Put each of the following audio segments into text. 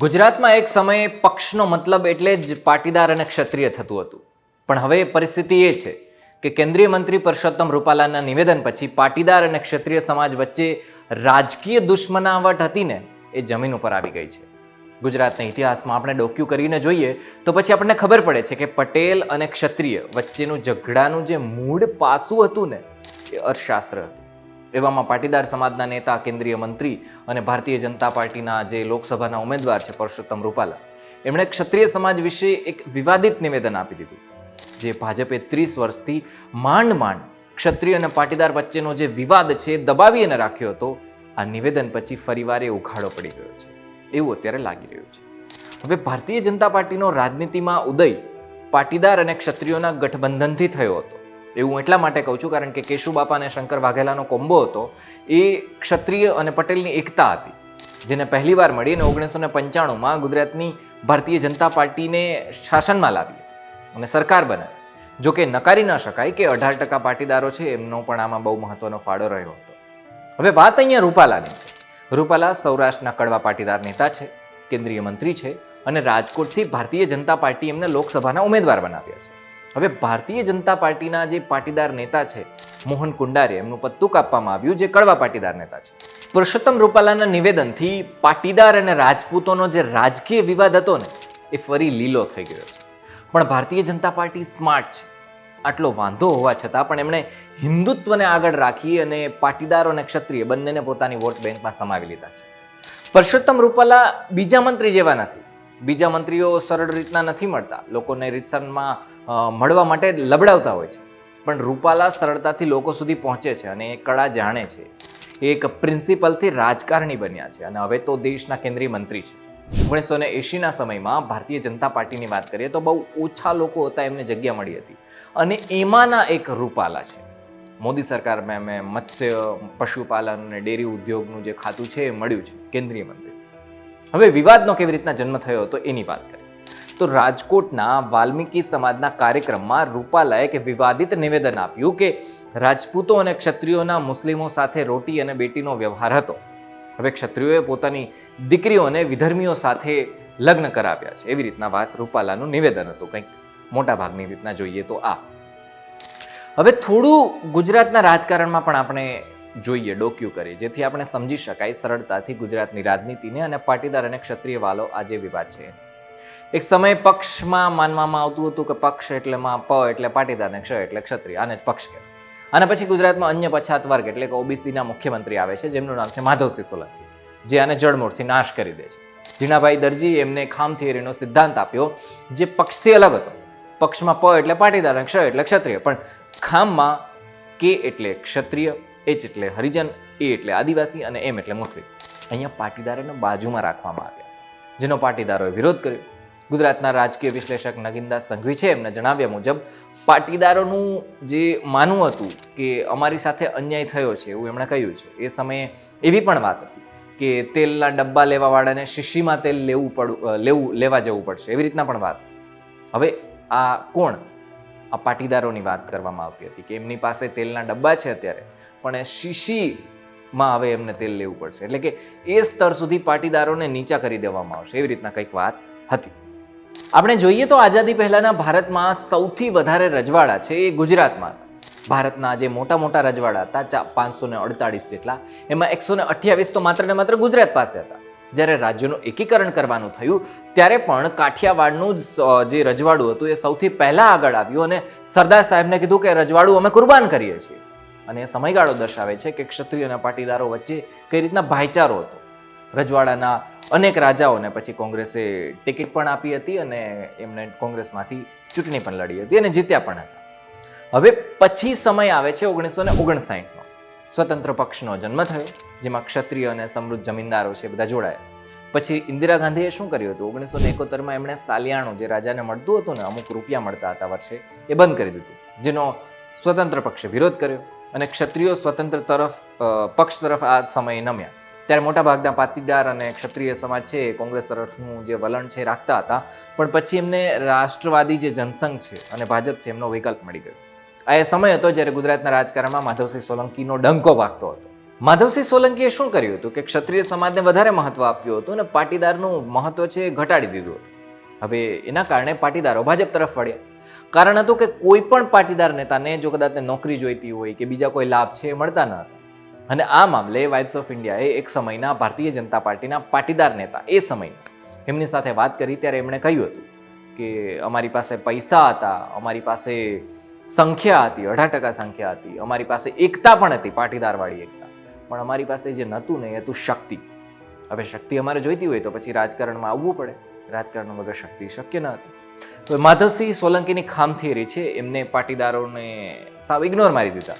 ગુજરાતમાં એક સમયે પક્ષનો મતલબ એટલે જ પાટીદાર અને ક્ષત્રિય થતું હતું. પણ હવે પરિસ્થિતિ એ છે કે કેન્દ્રીય મંત્રી પરસોત્તમ રૂપાલાના નિવેદન પછી પાટીદાર અને ક્ષત્રિય સમાજ વચ્ચે રાજકીય દુશ્મનાવટ હતી ને એ જમીન ઉપર આવી ગઈ છે. ગુજરાતના ઇતિહાસમાં આપણે ડોક્યુ કરીને જોઈએ તો પછી આપણને ખબર પડે છે કે પટેલ અને ક્ષત્રિય વચ્ચેનું ઝઘડાનું જે મૂળ પાસું હતું ને, એ અર્થશાસ્ત્ર હતું. એવામાં પાટીદાર સમાજના નેતા, કેન્દ્રીય મંત્રી અને ભારતીય જનતા પાર્ટીના જે લોકસભાના ઉમેદવાર છે, પરસોત્તમ રૂપાલા. એમણે ક્ષત્રિય સમાજ વિશે એક વિવાદિત નિવેદન આપી દીધું, જે ભાજપે ત્રીસ વર્ષથી માંડ માંડ ક્ષત્રિય અને પાટીદાર વચ્ચેનો જે વિવાદ છે, દબાવી અને રાખ્યો હતો. આ નિવેદન પછી ફરીવાર એ ઉખાડો પડી ગયો છે. એવું અત્યારે લાગી રહ્યું છે. હવે ભારતીય જનતા પાર્ટીનો રાજનીતિમાં ઉદય પાટીદાર અને ક્ષત્રિયોના ગઠબંધનથી થયો હતો. એવું એટલા માટે કહું છું, કારણ કે કેશુબાપા અને શંકર વાઘેલાનો કોમ્બો હતો, એ ક્ષત્રિય અને પટેલની એકતા હતી, જેને પહેલીવાર મળી અને ઓગણીસો ને પંચાણુંમાં ગુજરાતની ભારતીય જનતા પાર્ટીને શાસનમાં લાવી અને સરકાર બનાવી જોકે નકારી ન શકાય કે અઢાર ટકા પાટીદારો છે, એમનો પણ આમાં બહુ મહત્વનો ફાળો રહ્યો હતો. હવે વાત અહીંયા રૂપાલાની છે. રૂપાલા સૌરાષ્ટ્રના કડવા પાટીદાર નેતા છે, કેન્દ્રીય મંત્રી છે અને રાજકોટથી ભારતીય જનતા પાર્ટી એમને લોકસભાના ઉમેદવાર બનાવ્યા છે. હવે ભારતીય જનતા પાર્ટીના જે પાટીદાર નેતા છે, મોહન કુંડારે એમનું પત્તું કાપવામાં આવ્યું, જે કડવા પાટીદાર નેતા છે. પુરુષોત્તમ રૂપાલાના નિવેદનથી પાટીદાર અને રાજપૂતોનો જે રાજકીય વિવાદ હતો ને, એ ફરી લીલો થઈ ગયો છે. પણ ભારતીય જનતા પાર્ટી સ્માર્ટ છે. આટલો વાંધો હોવા છતાં પણ એમણે હિન્દુત્વને આગળ રાખી અને પાટીદારો અને ક્ષત્રિય બંનેને પોતાની વોટ બેંકમાં સમાવી લીધા છે. પરસોત્તમ રૂપાલા બીજા મંત્રી જેવા નથી. બીજા મંત્રીઓ સરળ રીતના નથી મળતા. લોકોને રીતસરમાં મળવા માટે લબડાવતા હોય છે. પણ રૂપાલા સરળતાથી લોકો સુધી પહોંચે છે અને એ કળા જાણે છે. એક પ્રિન્સિપલથી રાજકારણી બન્યા છે અને હવે તો દેશના કેન્દ્રીય મંત્રી છે. ઓગણીસો ને એંશીના સમયમાં ભારતીય જનતા પાર્ટીની વાત કરીએ તો બહુ ઓછા લોકો હતા એમને જગ્યા મળી હતી. અને એમાંના એક રૂપાલા છે. મોદી સરકારમાં મેં મત્સ્ય, પશુપાલન અને ડેરી ઉદ્યોગનું જે ખાતું છે એ મળ્યું છે કેન્દ્રીય મંત્રી. હવે વિવાદનો કેવી રીતના જન્મ થયો હતો એની વાત કરીએ. તો રાજકોટના વાલ્મીકી સમાજના કાર્યક્રમમાં રૂપાલાએ કે વિવાદિત નિવેદન આપ્યું કે રાજપૂતો અને ક્ષત્રિયોના મુસ્લિમો સાથે રોટી અને બેટીનો વ્યવહાર હતો. હવે ક્ષત્રિયોએ પોતાની દીકરીઓને વિધર્મીઓ સાથે લગ્ન કરાવ્યા છે. એવી રીતના વાત રૂપાલાનું નિવેદન હતું. કંઈક મોટા ભાગની રીતના જોઈએ તો આ. હવે થોડું ગુજરાતના રાજકારણમાં પણ આપણે જોઈએ ડોક્યુ કરીએ, જેથી આપણે સમજી શકાય સરળતાથી ગુજરાતની રાજનીતિને અને પાટીદાર અને ક્ષત્રિય વાલો આજે વિવાદ છે. એક સમય પક્ષમાં માનવામાં આવતું હતું કે પક્ષ એટલે માં, પ એટલે પાટીદાર ને ક્ષ એટલે ક્ષત્રિય, આને પક્ષ કહેવાય. અને પછી ગુજરાતમાં અન્ય પછાત વર્ગ એટલે કે ઓબીસીના મુખ્યમંત્રી આવે છે, જેમનું નામ છે માધવસિંહ સોલંકી, જે આને જડમૂળથી નાશ કરી દે છે. જીણાભાઈ દરજી એમને ખામ થિયરીનો સિદ્ધાંત આપ્યો, જે પક્ષથી અલગ હતો. પક્ષમાં પ એટલે પાટીદાર અને ક્ષ એટલે ક્ષત્રિય, પણ ખામમાં કે એટલે ક્ષત્રિય? એચ એટલે હરિજન, એ એટલે આદિવાસી અને એમ એટલે મુસ્લિમ. અહીંયા પાટીદારોને બાજુમાં રાખવામાં આવ્યા. જેનો પાટીદારોએ વિરોધ કર્યો. ગુજરાતના રાજકીય વિશ્લેષક નગીનદાસ સંઘવી છે એમને જણાવ્યા મુજબ, પાટીદારોનું જે માનવું હતું કે અમારી સાથે અન્યાય થયો છે, એવું એમણે કહ્યું છે. એ સમયે એવી પણ વાત હતી કે તેલના ડબ્બા લેવાવાળાને શીશીમાં તેલ લેવું પડું, લેવું, લેવા જવું પડશે, એવી રીતના પણ વાત હવે આ કોણ? આ પાટીદારોની વાત કરવામાં આવતી હતી કે એમની પાસે તેલના ડબ્બા છે અત્યારે, પણ એ શીશીમાં હવે એમને તેલ લેવું પડશે. એટલે કે એ સ્તર સુધી પાટીદારોને નીચા કરી દેવામાં આવશે, એવી રીતના કંઈક વાત હતી. આપણે જોઈએ તો આઝાદી પહેલાંના ભારતમાં સૌથી વધારે રજવાડા છે એ ગુજરાતમાં ભારતના જે મોટા મોટા રજવાડા હતા પાંચસો ને અડતાળીસ જેટલા, એમાં એકસો ને અઠ્યાવીસ તો માત્ર ને માત્ર ગુજરાત પાસે હતા. જ્યારે રાજ્યનું એકીકરણ કરવાનું થયું, ત્યારે પણ કાઠિયાવાડનું જ જે રજવાડું હતું એ સૌથી પહેલાં આગળ આવ્યું અને સરદાર સાહેબને કીધું કે રજવાડું અમે કુરબાન કરીએ છીએ. અને સમયગાળો દર્શાવે છે કે ક્ષત્રિય અને પાટીદારો વચ્ચે કઈ રીતના ભાઈચારો હતો. રજવાડાના અનેક રાજાઓને પછી કોંગ્રેસે ટિકિટ પણ આપી હતી અને એમને કોંગ્રેસમાંથી ચૂંટણી પણ લડી હતી અને જીત્યા પણ હતા. હવે પછી સમય આવે છે ઓગણીસો ને ઓગણસાઠનો સ્વતંત્ર પક્ષનો જન્મ થયો. જેમાં ક્ષત્રિય અને સમૃદ્ધ જમીનદારો છે, બધા જોડાયા. પછી ઇન્દિરા ગાંધીએ શું કર્યું હતું? ઓગણીસો ને એકોતેરમાં એમણે સાલિયાણું જે રાજાને મળતું હતું ને, અમુક રૂપિયા મળતા હતા વર્ષે, એ બંધ કરી દીધું. જેનો સ્વતંત્ર પક્ષે વિરોધ કર્યો અને ક્ષત્રિયો સ્વતંત્ર તરફ પક્ષ તરફ આ સમયે નમ્યા. ત્યારે મોટાભાગના પાટીદાર અને ક્ષત્રિય સમાજ છે કોંગ્રેસ તરફનું જે વલણ છે રાખતા હતા. પણ પછી એમને રાષ્ટ્રવાદી જે જનસંઘ છે અને ભાજપ છે, એમનો વિકલ્પ મળી ગયો. આ એ સમય હતો જ્યારે ગુજરાતના રાજકારણમાં માધવસિંહ સોલંકીનો ડંકો વાગતો હતો. માધવસિંહ સોલંકીએ શું કર્યું હતું કે ક્ષત્રિય સમાજને વધારે મહત્વ આપ્યું હતું અને પાટીદારનું મહત્વ છે એ ઘટાડી દીધું હતું? હવે એના કારણે પાટીદારો ભાજપ તરફ વળ્યા. કારણ હતું કે કોઈ પણ પાટીદાર નેતાને જો કદાચ નોકરી જોઈતી હોય કે બીજા કોઈ લાભ છે એ મળતા ન હતા. અને આ મામલે વાઇબ્સ ઓફ ઇન્ડિયાએ એક સમયના ભારતીય જનતા પાર્ટીના પાટીદાર નેતા એ સમયના. એમની સાથે વાત કરી ત્યારે એમણે કહ્યું હતું કે અમારી પાસે પૈસા હતા, અમારી પાસે સંખ્યા હતી, અઢાર ટકા સંખ્યા હતી, અમારી પાસે એકતા પણ હતી પાટીદારવાળી એકતા. પણ અમારી પાસે જે નહોતું ને એ હતું શક્તિ. હવે શક્તિ અમારે જોઈતી હોય તો પછી રાજકારણમાં આવવું પડે. રાજકારણ વગર શક્તિ શક્ય ન હતી. તો માધવસિંહ સોલંકીની ખામથિયરી છે. એમને પાટીદારોને સાવ ઇગ્નોર મારી દીધા.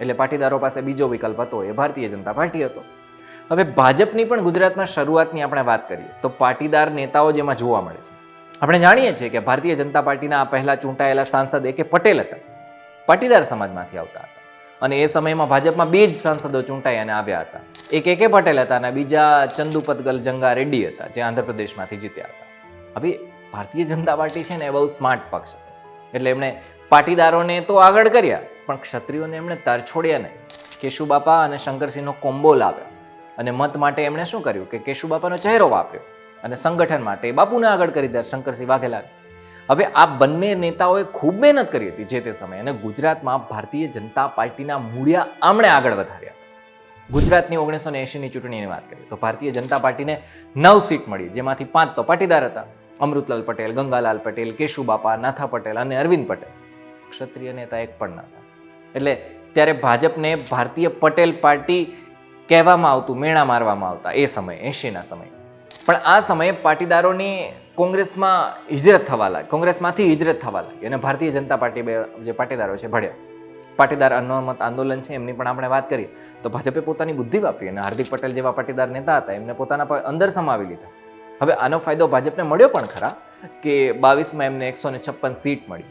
એટલે પાટીદારો પાસે બીજો વિકલ્પ હતો. એ ભારતીય જનતા પાર્ટી હતો. હવે ભાજપની પણ ગુજરાતમાં શરૂઆતની આપણે વાત કરીએ તો પાટીદાર નેતાઓ જેમાં જોવા મળે છે. આપણે જાણીએ છીએ કે ભારતીય જનતા પાર્ટીના પહેલા ચૂંટાયેલા સાંસદ એ કે પટેલ હતા. પાટીદાર સમાજમાંથી આવતા હતા. અને એ સમયમાં ભાજપમાં બે જ સાંસદો ચૂંટાઈ અને આવ્યા હતા. એક એ કે પટેલ હતા અને બીજા ચંદુપતગલ જંગા રેડ્ડી હતા, જે આંધ્રપ્રદેશમાંથી જીત્યા હતા. હવે ભારતીય જનતા પાર્ટી છે ને એ બહુ સ્માર્ટ પક્ષ હતો. એટલે એમણે પાટીદારોને તો આગળ કર્યા, પણ ક્ષત્રિયોને એમણે તરછોડ્યા નહીં. કેશુબાપા અને શંકરસિંહનો કોમ્બો લાવ્યો. અને મત માટે એમણે શું કર્યું કે કેશુબાપાનો ચહેરો વાપર્યો અને સંગઠન માટે બાપુને આગળ કરી દીધા શંકરસિંહ વાઘેલા હવે આ બંને નેતાઓએ ખૂબ મહેનત કરી હતી જે તે સમયે અને ગુજરાતમાં ભારતીય જનતા પાર્ટીના મૂળિયા આમણે આગળ વધાર્યા. ગુજરાતની ઓગણીસો ને એંશીની ચૂંટણીની વાત કરીએ તો ભારતીય જનતા પાર્ટીને નવ સીટ મળી, જેમાંથી પાંચ તો પાટીદાર હતા. અમૃતલાલ પટેલ, ગંગાલાલ પટેલ, કેશુબાપા, નાથા પટેલ અને અરવિંદ પટેલ. ક્ષત્રિય નેતા એક પણ નહોતા. એટલે ત્યારે ભાજપને ભારતીય પટેલ પાર્ટી કહેવામાં આવતું, મેણા મારવામાં આવતા એ સમયે, એંશીના સમયે. પણ આ સમયે પાટીદારોની કોંગ્રેસમાં હિજરત થવા લાગી. કોંગ્રેસમાંથી હિજરત થવા લાગી અને ભારતીય જનતા પાર્ટી બે જે પાટીદારો છે ભળ્યા પાટીદાર અનામત આંદોલન છે, એમની પણ આપણે વાત કરીએ તો ભાજપે પોતાની બુદ્ધિ વાપરી અને હાર્દિક પટેલ જેવા પાટીદાર નેતા હતા, એમને પોતાના અંદર સમાવી લીધા. હવે આનો ફાયદો ભાજપને મળ્યો પણ ખરા કે બાવીસમાં એમને એકસો ને છપ્પન સીટ મળી.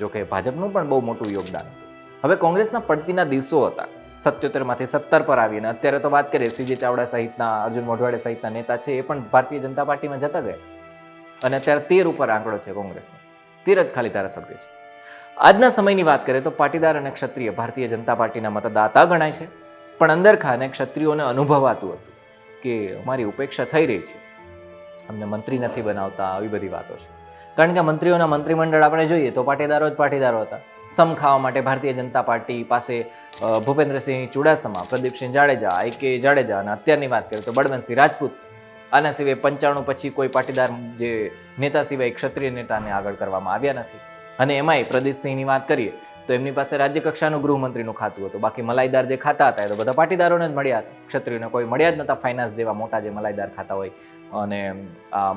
જોકે ભાજપનું પણ બહુ મોટું યોગદાન હતું. હવે કોંગ્રેસના પડતીના દિવસો હતા. સત્યોતેરમાંથી સત્તર પર આવી અને અત્યારે તો વાત કરીએ, સીજે ચાવડા સહિતના, અર્જુન મોઢવાડે સહિતના નેતા છે, એ પણ ભારતીય જનતા પાર્ટીમાં જતા ગયા. અને અત્યારે તેર ઉપર આંકડો છે કોંગ્રેસનો. તેર જ ખાલી ધારાસભ્ય છે. આજના સમયની વાત કરીએ તો પાટીદાર અને ક્ષત્રિય, ભારતીય જનતા પાર્ટીના મતદાતા ગણાય છે. પણ અંદર ખાને ક્ષત્રિયોને અનુભવાતું હતું કે અમારી ઉપેક્ષા થઈ રહી છે. અમને મંત્રી નથી બનાવતા, આવી બધી વાતો છે. કારણ કે મંત્રીઓના મંત્રીમંડળ આપણે જોઈએ તો પાટીદારો જ પાટીદારો હતા. સમ ખાવા માટે ભારતીય જનતા પાર્ટી પાસે ભૂપેન્દ્રસિંહ ચુડાસમા, પ્રદીપસિંહ જાડેજા, આઈ કે જાડેજા અને અત્યારની વાત કરીએ તો બળવંતસિંહ રાજપૂત આના સિવાય પંચાણું પછી કોઈ પાટીદાર જે નેતા સિવાય ક્ષત્રિય નેતાને આગળ કરવામાં આવ્યા નથી. અને એમાંય પ્રદીપસિંહની વાત કરીએ, તો એમની પાસે રાજ્ય કક્ષાનું ગૃહમંત્રીનું ખાતું હતું. બાકી મલાઈદાર જે ખાતા હતા એ તો બધા પાટીદારોને જ મળ્યા હતા. ક્ષત્રિયોને કોઈ મળ્યા જ નહોતા. ફાઇનાન્સ જેવા મોટા જે મલાઈદાર ખાતા હોય અને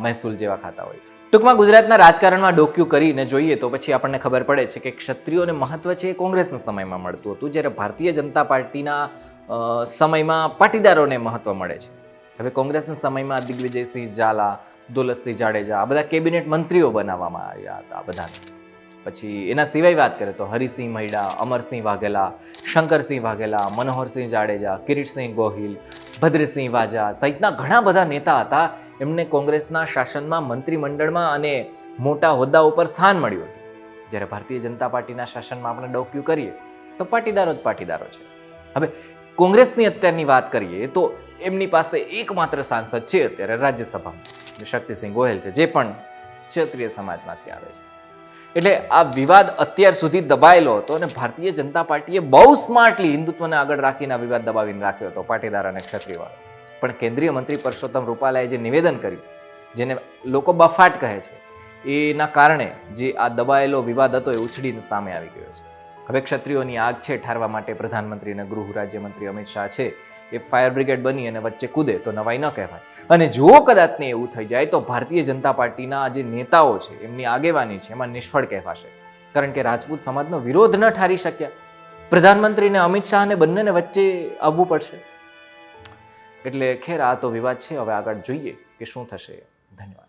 મહેસૂલ જેવા ખાતા હોય. ટૂંકમાં ગુજરાતના રાજકારણમાં ડોક્યું કરીને જોઈએ તો પછી આપણને ખબર પડે છે કે ક્ષત્રિયોને મહત્વ છે એ કોંગ્રેસના સમયમાં મળતું હતું, જ્યારે ભારતીય જનતા પાર્ટીના સમયમાં પાટીદારોને મહત્વ મળે છે. હવે કોંગ્રેસના સમયમાં દિગ્વિજયસિંહ ઝાલા, દોલતસિંહ જાડેજા આ બધા કેબિનેટ મંત્રીઓ બનાવવામાં આવ્યા હતા બધાને. પછી એના સિવાય વાત કરીએ તો હરિસિંહ મહિડા અમરસિંહ વાઘેલા, શંકરસિંહ વાઘેલા, મનોહરસિંહ જાડેજા, કિરીટસિંહ ગોહિલ, ભદ્રસિંહ વાજા સહિતના ઘણા બધા નેતા હતા. એમને કોંગ્રેસના શાસનમાં મંત્રીમંડળમાં અને મોટા હોદ્દા ઉપર સ્થાન મળ્યું હતું. જ્યારે ભારતીય જનતા પાર્ટીના શાસનમાં આપણે ડોક્યુ કરીએ તો પાટીદારો જ પાટીદારો છે. હવે કોંગ્રેસની અત્યારની વાત કરીએ તો એમની પાસે એકમાત્ર સાંસદ છે અત્યારે રાજ્યસભામાં શક્તિસિંહ ગોહેલ છે, જે પણ ક્ષત્રિય સમાજમાંથી આવે છે. એટલે આ વિવાદ અત્યાર સુધી દબાયેલો હતો અને ભારતીય જનતા પાર્ટીએ બહુ સ્માર્ટલી હિન્દુત્વને આગળ રાખીને આ વિવાદ દબાવીને રાખ્યો હતો, પાટીદાર અને ક્ષત્રિયવાળો. પણ કેન્દ્રીય મંત્રી પરસોત્તમ રૂપાલાએ જે નિવેદન કર્યું, જેને લોકો બફાટ કહે છે, એના કારણે જે આ દબાયેલો વિવાદ હતો એ ઉછળીને સામે આવી ગયો છે. હવે ક્ષત્રિયોની આગ છે, ઠારવા માટે પ્રધાનમંત્રી અને ગૃહ રાજ્યમંત્રી અમિત શાહ છે એ ફાયર બ્રિગેડ બની અને વચ્ચે કૂદે તો નવાઈ ન કહેવાય. અને જો કદાચને એવું થઈ જાય તો ભારતીય જનતા પાર્ટીના જે નેતાઓ છે, એમની આગેવાની છે, એમાં નિષ્ફળ કહેવાશે. કારણ કે રાજપૂત સમાજનો વિરોધ ન ઠારી શક્યા. પ્રધાનમંત્રીને અમિત શાહને બંનેને વચ્ચે આવવું પડશે. એટલે ખેર, આ તો વિવાદ છે. હવે આગળ જોઈએ કે શું થશે. ધન્યવાદ.